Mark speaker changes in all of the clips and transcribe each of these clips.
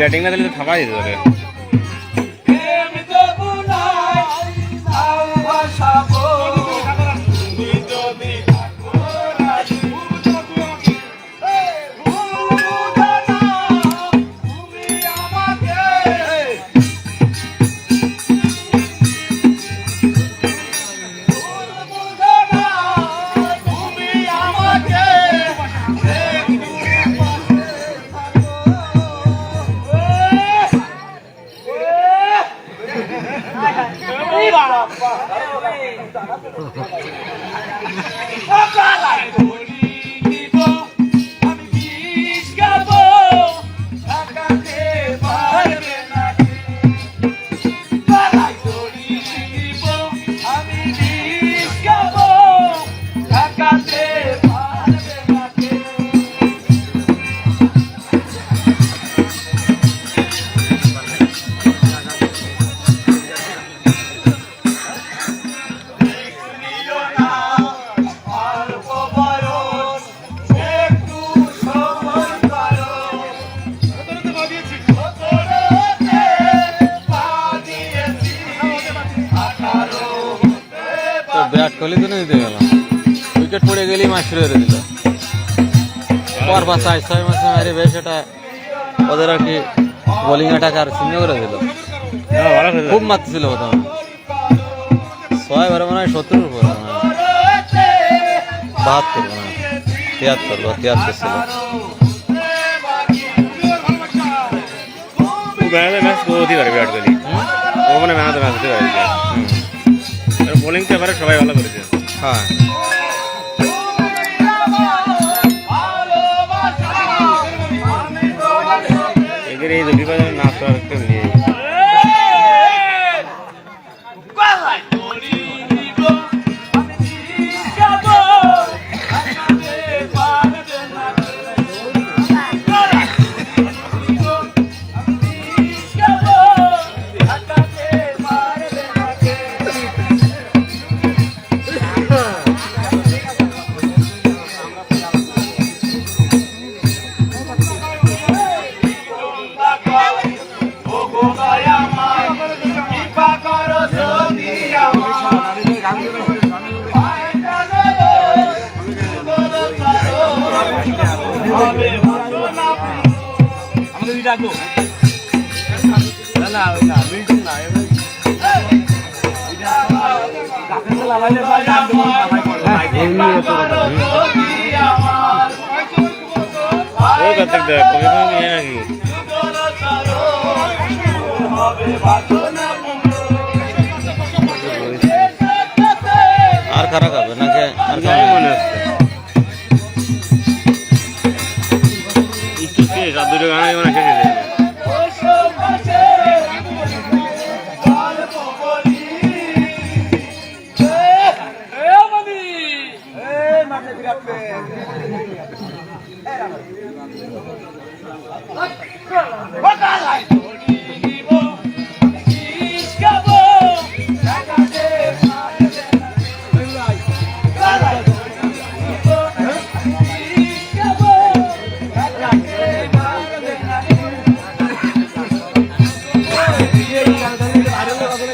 Speaker 1: Batting না দিলে থামাই দিতে তোরে
Speaker 2: তো ব্যাট করলে তো দিতে গেলাম উইকেট পড়ে গেলেই মাছ ফিরে দিল। পর পাঁচ ছয় ছয় মাসে মারি বেশ এটা ওদের আর কি বোলিং অ্যাটাক আর শূন্য করে দিল। খুব মারতেছিল প্রথম। ছয় বারে মনে হয় সত্তর উপর বাহাত্তর মনে হয়। তিয়াত্তর বা তিয়াত্তর ছিল।
Speaker 1: ম্যাচ হতে পারে বিরাট কোহলি। ও মানে ম্যাচ ম্যাচ হতে পারে। বোলিং তো এবারে সবাই ভালো করেছে।
Speaker 2: হ্যাঁ।
Speaker 1: এদের এই রবি বাজার নাচ তো আরেকটা নিয়ে ও কার্তিক দা কবি নাকি
Speaker 3: Yardımcı önemli olan kişidir.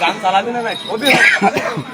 Speaker 1: গান চালাবি না